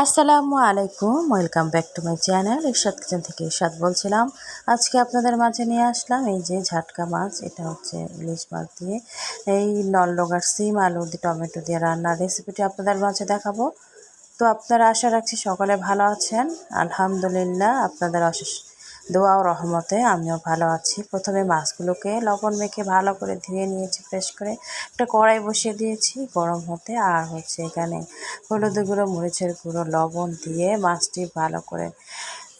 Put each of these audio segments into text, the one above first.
আসসালামু আলাইকুম, welcome back to my channel. Irshad kitchen থেকে ইরশাদ বলছিলাম। আজকে আপনাদের মাঝে নিয়ে আসলাম এই যে ঝাটকা মাছ, এটা হচ্ছে ইলিশ মাছ দিয়ে। এই নলডোগার সিম, আলু দিয়ে, টমেটো দিয়ে রান্নার রেসিপিটি আপনাদের মাঝে দেখাবো। তো আপনারা আশা রাখছি সকলে ভালো আছেন। আলহামদুলিল্লাহ, আপনাদের অশেষ দোয়া ও রহমতে আমিও ভালো আছি। প্রথমে মাছগুলোকে লবণ মেখে ভালো করে ধুয়ে নিয়েছি ফ্রেশ করে। একটা কড়াই বসিয়ে দিয়েছি গরম হতে। আর হচ্ছে এখানে হলুদ গুঁড়ো, মরিচের গুঁড়ো, লবণ দিয়ে মাছটি ভালো করে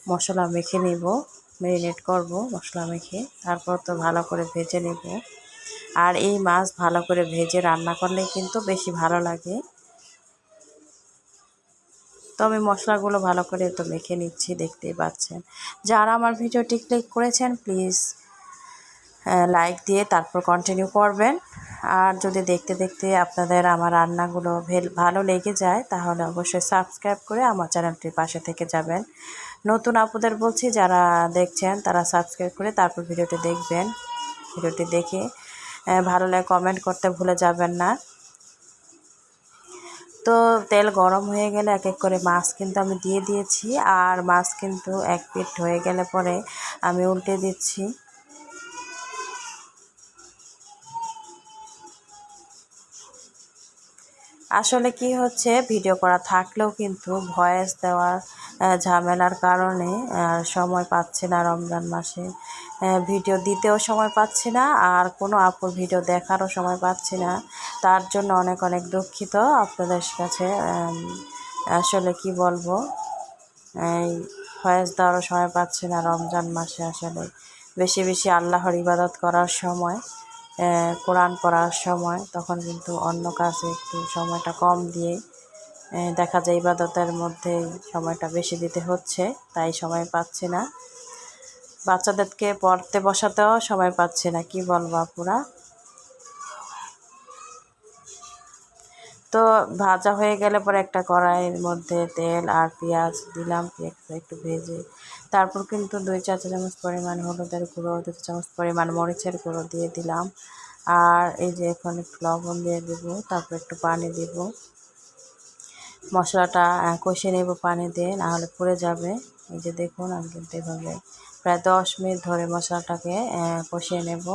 মশলা মেখে নিব ম্যারিনেট করব মশলা মেখে। তারপর তো ভালো করে ভেজে নেব। আর এই মাছ ভালো করে ভেজে রান্না করলে কিন্তু বেশি ভালো লাগে। তো আমি মশলাগুলো ভালো করে তো মেখে নিচ্ছি, দেখতেই পাচ্ছেন। যারা আমার ভিডিওটি ক্লিক করেছেন প্লিজ লাইক দিয়ে তারপর কন্টিনিউ করবেন। আর যদি দেখতে দেখতে আপনাদের আমার রান্নাগুলো ভালো লেগে যায়, তাহলে অবশ্যই সাবস্ক্রাইব করে আমার চ্যানেলটির পাশে থেকে যাবেন। নতুন আপুদের বলছি, যারা দেখছেন, তারা সাবস্ক্রাইব করে তারপর ভিডিওটি দেখবেন। ভিডিওটি দেখে ভালো লাগে কমেন্ট করতে ভুলে যাবেন না। তো তেল গরম হয়ে গেলে এক এক করে মাছ কিন্তু আমি দিয়ে দিয়েছি আর মাছ কিন্তু এক পিট হয়ে গেলে পরে আমি উল্টে দিচ্ছি। আসলে কি হচ্ছে, ভিডিও করা থাকলেও কিন্তু ভয়েস দেওয়ার ঝামেলার কারণে সময় পাচ্ছে না রমজান মাসে। ভিডিও দিতেও সময় পাচ্ছি না, আর কোনো আপুর ভিডিও দেখারও সময় পাচ্ছি না। তার জন্য অনেক অনেক দুঃখিত আপনাদের কাছে আসলে কি বলব? এই ভয়েস দেওয়ারও সময় পাচ্ছি না রমজান মাসে আসলে। বেশি বেশি আল্লাহর ইবাদত করার সময় কোরআন পড়ার সময়, তখন কিন্তু অন্য কাজে একটু সময়টা কম দিয়ে দেখা যায় ইবাদতের মধ্যে সময়টা বেশি দিতে হচ্ছে, তাই সময় পাচ্ছি না। বাচ্চাদেরকে পড়তে বসাতেও সময় পাচ্ছে না, কি বলব আপুরা? তো ভাজা হয়ে গেলে পরে একটা কড়াইয়ের মধ্যে তেল আর পেঁয়াজ দিলাম, পেঁয়াজটা একটু ভেজে। তারপর কিন্তু দুই চা চামচ পরিমাণ হলুদের গুঁড়ো, দুই চামচ পরিমাণ মরিচের গুঁড়ো দিয়ে দিলাম। আর এই যে এখন একটু লবণ দিয়ে দেবো, তারপর একটু পানি দিব। মশলাটা কষে নেব পানি দিয়ে নাহলে পুড়ে যাবে। এই যে দেখুন, আমি কিন্তু এভাবে প্রায় দশ মিনিট ধরে মশলাটাকে কষিয়ে নেব।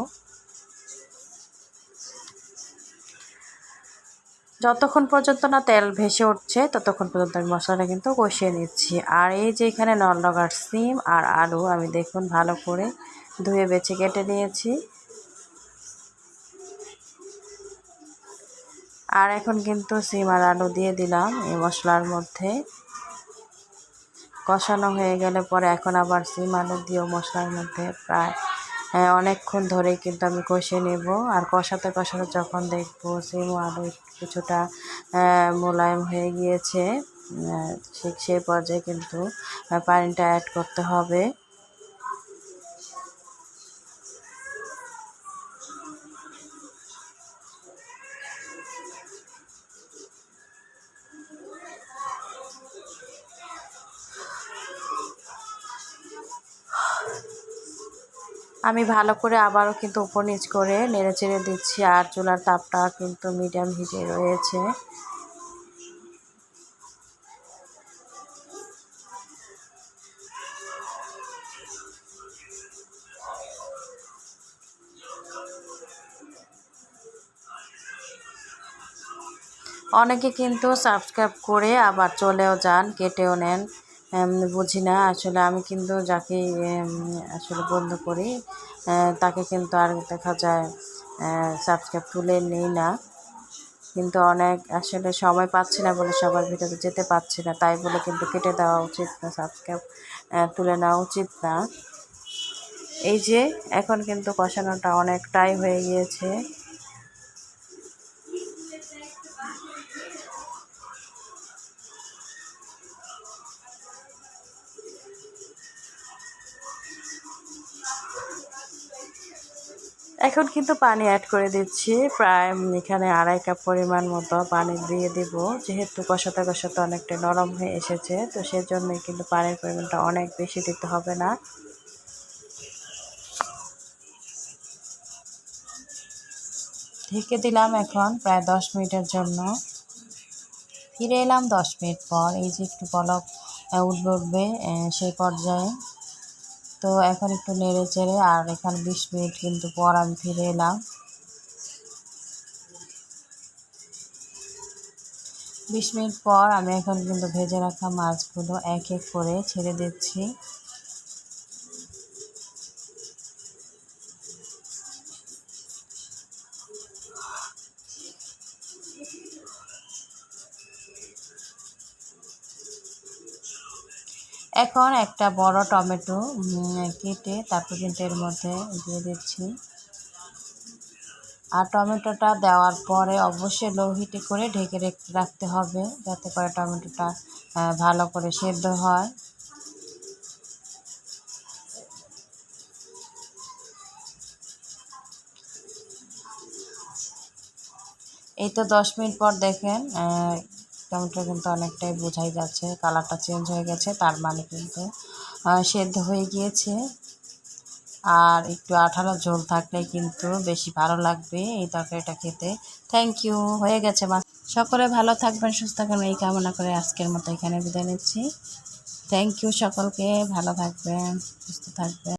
যতক্ষণ পর্যন্ত না তেল ভেসে উঠছে, ততক্ষণ পর্যন্ত আমি মশলাটা কিন্তু কষিয়ে নিচ্ছি। আর এই যে এখানে নলডগার সিম আর আলু, আমি দেখুন ভালো করে ধুয়ে বেছে কেটে নিয়েছি। আর এখন কিন্তু সিম আর আলু দিয়ে দিলাম এই মশলার মধ্যে। কষানো হয়ে গেলে পরে এখন আবার সিম আলু দিয়েও মশলার মধ্যে প্রায় অনেকক্ষণ ধরে কিন্তু আমি কষে নেব। আর কষাতে কষাতে যখন দেখব সিম আলু কিছুটা মোলায়েম হয়ে গিয়েছে ঠিক সেই পর্যায়ে কিন্তু পানিটা অ্যাড করতে হবে। আমি ভালো করে আবারও কিন্তু উপর নিচ করে নেড়ে চেড়ে দিচ্ছি আর চুলার তাপটা কিন্তু মিডিয়াম হিটে রয়েছে। অনেকে কিন্তু সাবস্ক্রাইব করে আবার চলেও যান, কেটেও নেন। বুঝি না। আসলে আমি কিন্তু যাকে আসলে বন্ধ করি তাকে কিন্তু আর দেখা যায় সাবস্ক্রাইব তুলে নিই না। কিন্তু অনেক, আসলে সময় পাচ্ছি না বলে সবার ভিতরে যেতে পারছি না। তাই বলে কিন্তু কেটে দেওয়া উচিত না সাবস্ক্রাইব তুলে নেওয়া উচিত না। এই যে, এখন কিন্তু কষানোটা অনেকটাই হয়ে গিয়েছে। এখন কিন্তু পানি অ্যাড করে দিচ্ছি। প্রায় এখানে আড়াই কাপ পরিমাণ মতো পানি দিয়ে দেব। যেহেতু কষাতে কষাতে অনেকটা নরম হয়ে এসেছে, তো সেজন্যই কিন্তু পানির পরিমাণটা অনেক বেশি দিতে হবে না। ঢেকে দিলাম এখন প্রায় দশ মিনিটের জন্য। ফিরে এলাম দশ মিনিট পর। এই যে একটু পলক উঠবে সেই পর্যায়ে। তো এখন একটু নেড়ে চেড়ে, আর এখানে বিশ মিনিট কিন্তু পর আমি ফিরে এলাম। বিশ মিনিট পর আমি এখন কিন্তু ভেজে রাখা মাছগুলো এক এক করে ছেড়ে দিচ্ছি। এখন একটা বড় টমেটো কেটে তারপর কিন্তু এর মধ্যে দিয়ে দিচ্ছি। আর টমেটোটা দেওয়ার পরে অবশ্যই লো হিটে করে ঢেকে রেখ- রাখতে হবে যাতে করে টমেটোটা ভালো করে সেদ্ধ হয়। এই তো দশ মিনিট পর দেখেন আহ, কিন্তু অনেকটাই বোঝাই যাচ্ছে কালারটা চেঞ্জ হয়ে গেছে তার মানে কিন্তু সেদ্ধ হয়ে গিয়েছে। আর একটু আঠালো ঝোল থাকলে কিন্তু বেশি ভালো লাগবে এই তরকারিটা খেতে। থ্যাংক ইউ হয়ে গেছে মা। সকলে ভালো থাকবেন সুস্থ থাকবেন এই কামনা করে আজকের মতো এখানে বিদায় নিচ্ছি। থ্যাংক ইউ সকলকে ভালো থাকবেন সুস্থ থাকবেন।